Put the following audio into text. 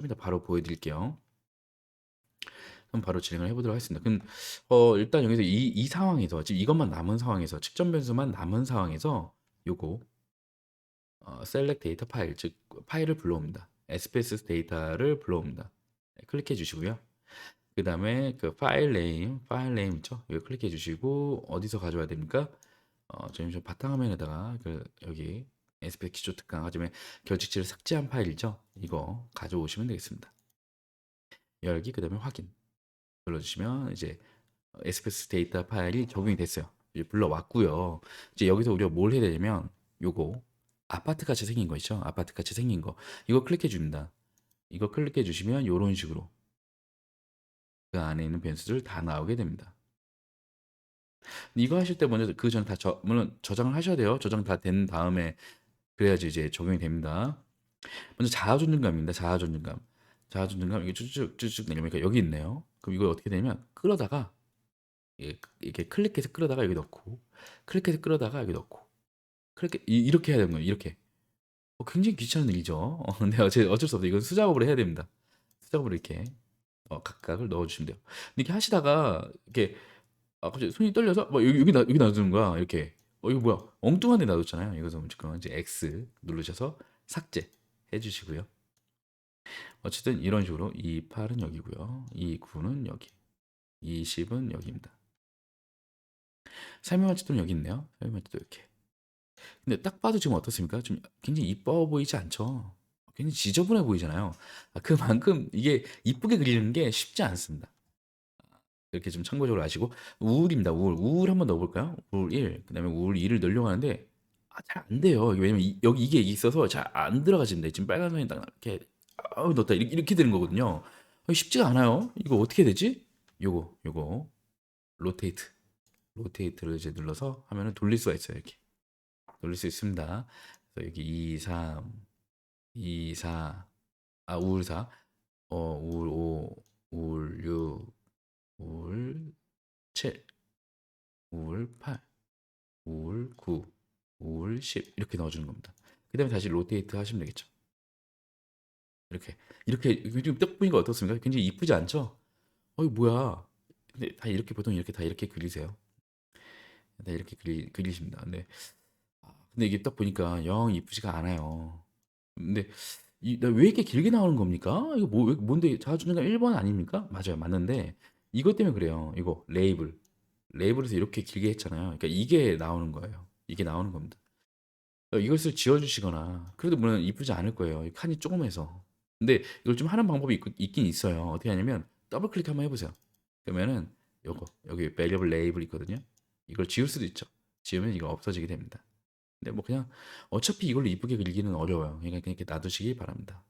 좀 이따 바로 보여드릴게요. 그럼 바로 진행을 해보도록 하겠습니다. 그럼 어, 일단 여기서 이, 이 상황에서 지금 이것만 남은 상황에서 측정 변수만 남은 상황에서 요거 어, select data 파일 즉 파일을 불러옵니다. SPS 데이터를 불러옵니다. 네, 클릭해 주시고요. 그 다음에 그 파일 네임 파일 네임 있죠? 여기 클릭해 주시고 어디서 가져와야 됩니까? 어, 저희 저 바탕화면에다가 그 여기 SPS 기초 특강 하지만 결직지를 삭제한 파일이죠? 이거 가져오시면 되겠습니다. 열기 그 다음에 확인 눌러주시면 이제 SPS 데이터 파일이 적용이 됐어요. 이제 불러왔고요. 이제 여기서 우리가 뭘 해야 되냐면 요거 아파트 같이 생긴 거 있죠? 아파트 같이 생긴 거 이거 클릭해 줍니다. 이거 클릭해 주시면 이런 식으로 그 안에 있는 변수들 다 나오게 됩니다. 이거 하실 때 먼저 그 전에 다 저, 물론 저장을 하셔야 돼요. 저장 다 된 다음에 그래야지 이제 적용이 됩니다. 먼저 자아 존중감입니다. 자아 존중감. 자아 존중감 이게 쭉쭉 쭉쭉 내려오니까 여기 있네요. 그럼 이걸 어떻게 되냐면 끌어다가 이게, 이렇게 클릭해서 끌어다가 여기 넣고 클릭해서 끌어다가 여기 넣고 그렇게 이- 이렇게 해야 되는 거예요. 이렇게. 어, 굉장히 귀찮은 일이죠. 어, 근데 어째, 어쩔 수 없어. 이건 수작업으로 해야 됩니다. 수작업으로 이렇게 어, 각각을 넣어주시면 돼요. 이렇게 하시다가 이렇게 아, 갑자기 손이 떨려서 막 여기 여기 나 여기 놔두는 거야. 이렇게. 어 이거 뭐야? 엉뚱한 데 놔뒀잖아요. 이것은 지금 이제 X 누르셔서 삭제 해주시고요. 어쨌든 이런 식으로 28은 여기고요. 29는 여기. 20은 여기입니다. 설명할 때도 여기 있네요. 설명할 때도 이렇게. 근데 딱 봐도 지금 어떻습니까? 좀 굉장히 이뻐 보이지 않죠? 굉장히 지저분해 보이잖아요. 아, 그만큼 이게 이쁘게 그리는 게 쉽지 않습니다. 이렇게 좀 참고적으로 아시고 우울입니다. 우울. 우울 한번 넣어볼까요? 우울 1. 그 다음에 우울 2를 넣으려고 하는데 아, 잘 안 돼요. 왜냐면 이- 여기 이게 있어서 잘 안 들어가진대. 지금 빨간 선이 딱 이렇게 아우 넣었다 이렇게, 이렇게 되는 거거든요. 아, 쉽지가 않아요. 이거 어떻게 되지? 요거 요거 로테이트 로테이트를 이제 눌러서 하면은 돌릴 수가 있어요. 이렇게 돌릴 수 있습니다. 그래서 여기 2, 3, 2, 4, 아 우울 4, 어 우울 5, 우울 6, 우울 7, 우울 8, 우울 9, 우울 10 이렇게 넣어주는 겁니다. 그 다음에 다시 로테이트 하시면 되겠죠. 이렇게 이렇게 지금 딱 보니까 어떻습니까? 굉장히 이쁘지 않죠? 어 이거 뭐야? 근데 다 이렇게 보통 이렇게 다 이렇게 그리세요. 다 이렇게 그리, 그리십니다. 근데 아, 근데 이게 딱 보니까 영 이쁘지가 않아요. 근데 이, 나왜 이렇게 길게 나오는 겁니까? 이거 뭐, 왜- 뭔데 자아존중감 1번 아닙니까? 맞아요. 맞는데 이것 때문에 그래요. 이거 레이블. 레이블에서 이렇게 길게 했잖아요. 그러니까 이게 나오는 거예요. 이게 나오는 겁니다. 어, 이것을 지워주시거나 그래도 물론 이쁘지 않을 거예요. 이 칸이 조금해서. 근데 이걸 좀 하는 방법이 있, 있긴 있어요. 어떻게 하냐면 더블 클릭 한번 해보세요. 그러면은 요거 여기 베리어블 레이블 있거든요. 이걸 지울 수도 있죠. 지우면 이거 없어지게 됩니다. 근데 뭐 그냥 어차피 이걸로 이쁘게 그리기는 어려워요. 그러니까 이렇게 놔두시기 바랍니다.